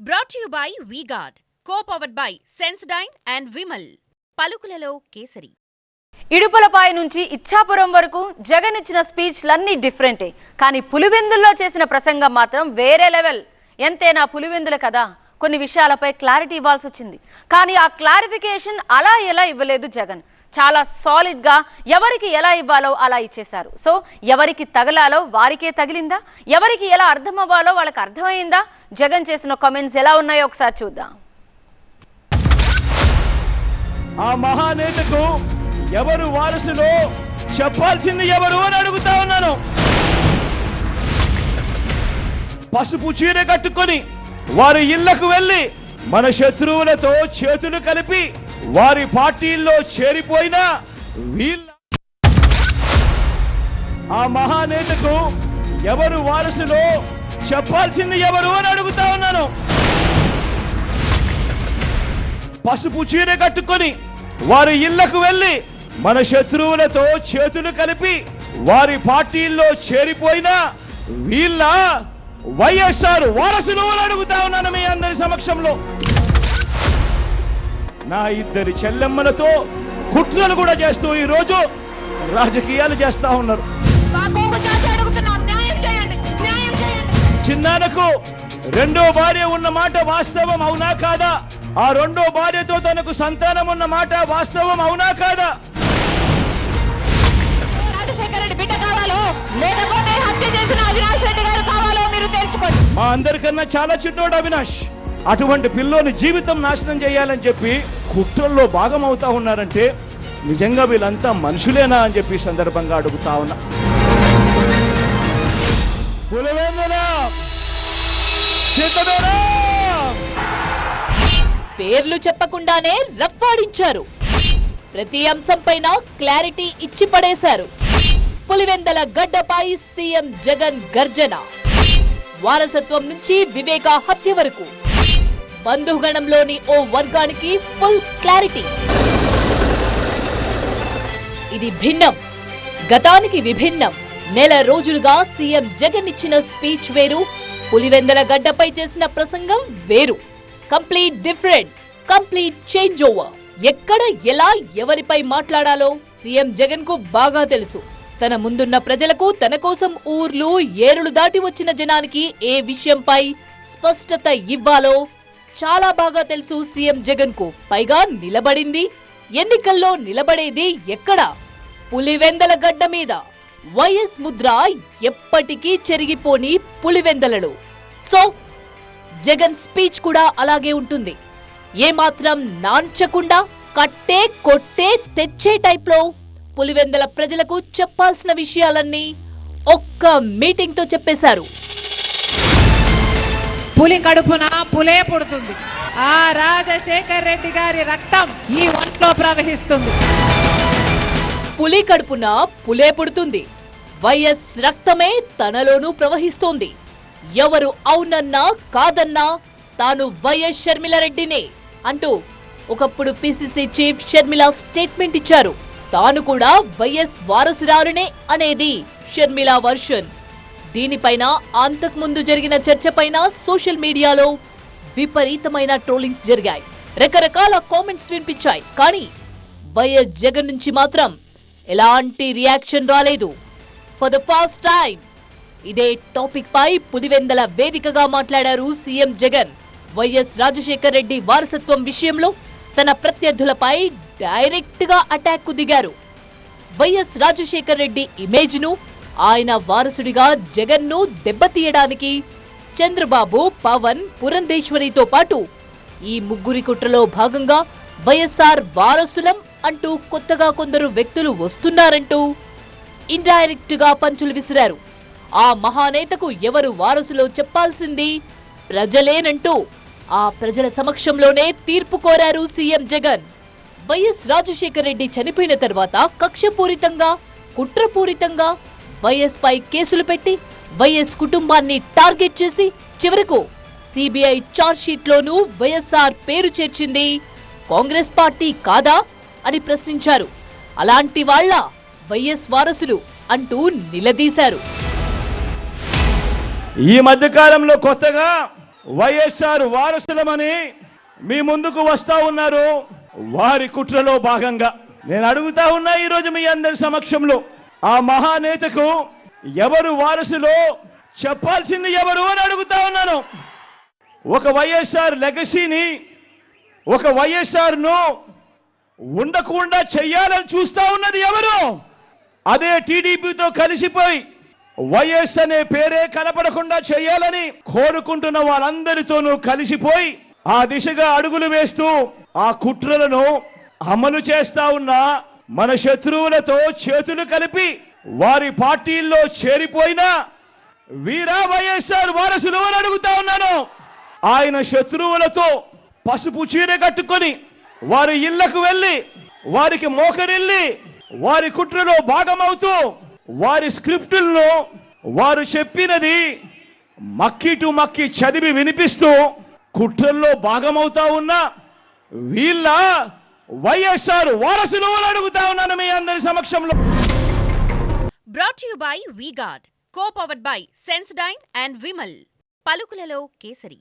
Brought you by V-Guard co powered by Sensodyne and Vimal పలుకులలో కేసరి. ఇడుపులపాయ నుంచి ఇచ్చాపురం వరకు జగన్ ఇచ్చిన స్పీచ్లన్నీ డిఫరెంటే కానీ పులివెందుల్లో చేసిన ప్రసంగం మాత్రం వేరే లెవెల్. ఎంతైనా పులివెందుల కదా? కొన్ని విషయాలపై క్లారిటీ ఇవ్వాల్సి వచ్చింది కానీ ఆ క్లారిఫికేషన్ అలా ఎలా ఇవ్వలేదు జగన్. చాలా సాలిడ్గా ఎవరికి ఎలా ఇవ్వాలో అలా ఇచ్చేశారు. సో ఎవరికి తగలాలో వారికే తగిలిందా? ఎవరికి ఎలా అర్థం అవ్వాలో వాళ్ళకి అర్థమైందా? జగన్ చేసిన కామెంట్స్ ఎలా ఉన్నాయో ఒకసారి చూద్దాం. ఆ మహానేతకు ఎవరు వారసులో చెప్పాల్సింది ఎవరు అని అడుగుతా ఉన్నాను. పసుపు చీర కట్టుకొని వారి ఇళ్ళకు వెళ్ళి మన శత్రువులతో చేతులు కలిపి వారి పార్టీల్లో చేరిపోయిన వీళ్ళ ఆ మహానేతకు ఎవరు వారసులో చెప్పాల్సింది ఎవరు అని అడుగుతా ఉన్నాను. పసుపు చీర కట్టుకొని వారి ఇళ్ళకు వెళ్ళి మన శత్రువులతో చేతులు కలిపి వారి పార్టీల్లో చేరిపోయిన వీళ్ళ వైఎస్ఆర్ వారసులు అని అడుగుతా ఉన్నాను మీ అందరి సమక్షంలో. నా ఇద్దరి చెల్లెమ్మలతో కుట్రలు కూడా చేస్తూ ఈ రోజు రాజకీయాలు చేస్తా ఉన్నారు. చిన్నానకు రెండో భార్య ఉన్న మాట వాస్తవం అవునా కాదా? ఆ రెండో భార్యతో తనకు సంతానం ఉన్న మాట వాస్తవం అవునా కాదా? మా అందరికన్నా చాలా చిన్నోడు అవినాష్. అటువంటి పిల్లోని జీవితం నాశనం చేయాలని చెప్పి కుట్రల్లో భాగం అవుతా ఉన్నారంటే నిజంగా వీళ్ళంతా మనుషులేనా అని చెప్పి సందర్భంగా అడుగుతా ఉన్నా. పేర్లు చెప్పకుండానే రఫ్ఫాడించారు. ప్రతి అంశంపైన క్లారిటీ ఇచ్చి పడేశారు. పులివెందల గడ్డపై సీఎం జగన్ గర్జన. వారసత్వం నుంచి వివేక హత్య వరకు. బంధుగణంలోని ఓ వర్గానికి ఫుల్ క్లారిటీ. ఇది భిన్నం. గతానికి విభిన్నం. నెల రోజులుగా సీఎం జగన్ ఇచ్చిన స్పీచ్ వేరు. పులివెందల గడ్డపై చేసిన ప్రసంగం వేరు. Complete different. Complete change over ఎక్కడ ఎలా ఎవరిపై మాట్లాడాలో సీఎం జగన్కు బాగా తెలుసు. తన ముందున్న ప్రజలకు తన కోసం ఊర్లు ఏరులు దాటి వచ్చిన జనానికి ఏ విషయంపై స్పష్టత ఇవ్వాలో చాలా బాగా తెలుసు సీఎం జగన్కు పైగా నిలబడింది. ఎన్నికల్లో నిలబడేది ఎక్కడ? పులివెందల గడ్డ మీద. వైఎస్ ముద్ర ఎప్పటికీ చెరిగిపోని పులివెందలలో. సో జగన్ స్పీచ్ కూడా అలాగే ఉంటుంది. ఏమాత్రం నాంచకుండా కట్టే కొట్టే తెచ్చే టైప్లో పులివెందల ప్రజలకు చెప్పాల్సిన విషయాలన్నీ ఒక్క మీటింగ్తో చెప్పేశారు. పులి కడుపున పులే పుడుతుంది. ఆ రాజశేఖర్ రెడ్డి గారి రక్తం ఈ ఒంట్లో ప్రవహిస్తుంది. పులి కడుపున పులే పుడుతుంది. వైఎస్ రక్తమే తనలోనూ ప్రవహిస్తోంది. ఎవరు అవునన్నా కాదన్నా తాను వైఎస్ షర్మిలారెడ్డినే అంటూ ఒకప్పుడు పిసిసి చీఫ్ షర్మిల స్టేట్మెంట్ ఇచ్చారు. తాను కూడా వైఎస్ వారసురాలునే అనేది షర్మిల వర్షన్. దీనిపైన అంతకుముందు జరిగిన చర్చపైన సోషల్ మీడియాలో విపరీతమైన ట్రోలింగ్స్ జరిగాయి. రకరకాల కామెంట్స్ వినిపించాయి. కానీ వైఎస్ జగన్ నుంచి మాత్రం ఎలాంటి రియాక్షన్ రాలేదు. ఫర్ ద ఫస్ట్ టైం ఇదే టాపిక్ పై పులివెందల వేదికగా మాట్లాడారు సీఎం జగన్. వైఎస్ రాజశేఖర్ రెడ్డి వారసత్వం విషయంలో తన ప్రత్యర్థులపై డైరెక్ట్గా అటాక్కు దిగారు. వైఎస్ రాజశేఖర్ రెడ్డి ఇమేజ్ను ఆయన వారసుడిగా జగన్ను దెబ్బతీయడానికి చంద్రబాబు పవన్ పురంధేశ్వరితో పాటు ఈ ముగ్గురి కుట్రలో భాగంగా వైఎస్ఆర్ వారసులం అంటూ కొత్తగా కొందరు వ్యక్తులు వస్తున్నారంటూ ఇండైరెక్ట్గా పంచులు విసిరారు. ఆ మహానేతకు ఎవరు వారసులో చెప్పాల్సింది ప్రజలేనంటూ ఆ ప్రజల సమక్షంలోనే తీర్పు కోరారు సీఎం జగన్. వైఎస్ రాజశేఖర రెడ్డి చనిపోయిన తర్వాత కక్షపూరితంగా కుట్రపూరితంగా వైఎస్ పై కేసులు పెట్టి వైఎస్ కుటుంబాన్ని టార్గెట్ చేసి చివరకు సిబిఐ చార్జ్ లోనూ వైఎస్ఆర్ పేరు చేర్చింది. కాంగ్రెస్ పార్టీ కాదా అని ప్రశ్నించారు. అలాంటి వాళ్ళ వైఎస్ వారసులు అంటూ నిలదీశారు. ఈ మధ్య కాలంలో కొత్తగా వైఎస్ఆర్ వారసులమని మీ ముందుకు వస్తా ఉన్నారు. వారి కుట్రలో భాగంగా. నేను అడుగుతా ఉన్నా ఈరోజు మీ అందరి సమక్షంలో. ఆ మహానేతకు ఎవరు వారసులో చెప్పాల్సింది ఎవరు అని అడుగుతా ఉన్నాను. ఒక వైఎస్ఆర్ లెగసీని ఒక వైఎస్ఆర్ను ఉండకుండా చెయ్యాలని చూస్తా ఉన్నది ఎవరు? అదే టీడీపీతో కలిసిపోయి వైఎస్ అనే పేరే కనపడకుండా చేయాలని కోరుకుంటున్న వాళ్ళందరితోనూ కలిసిపోయి ఆ దిశగా అడుగులు వేస్తూ ఆ కుట్రలను అమలు చేస్తా ఉన్న మన శత్రువులతో చేతులు కలిపి వారి పార్టీల్లో చేరిపోయిన వీరా వైఎస్ఆర్ వారసులు అని అడుగుతా ఉన్నాను. ఆయన శత్రువులతో పసుపు చీర కట్టుకొని వారి ఇళ్ళకు వెళ్ళి వారికి మోకరిల్లి వారి కుట్రలో భాగమవుతూ వారి స్క్రిప్టులను వారు చెప్పినది మక్కి టు మక్కి చదివి వినిపిస్తూ కుట్రల్లో భాగమవుతా ఉన్న వీళ్ళ వైఎస్ఆర్ వారసులు అడుగుతా ఉన్నాను మీ అందరి సమక్షంలో. Brought you by V-Guard co powered by Sensodyne and Vimal పలుకులలో kesari.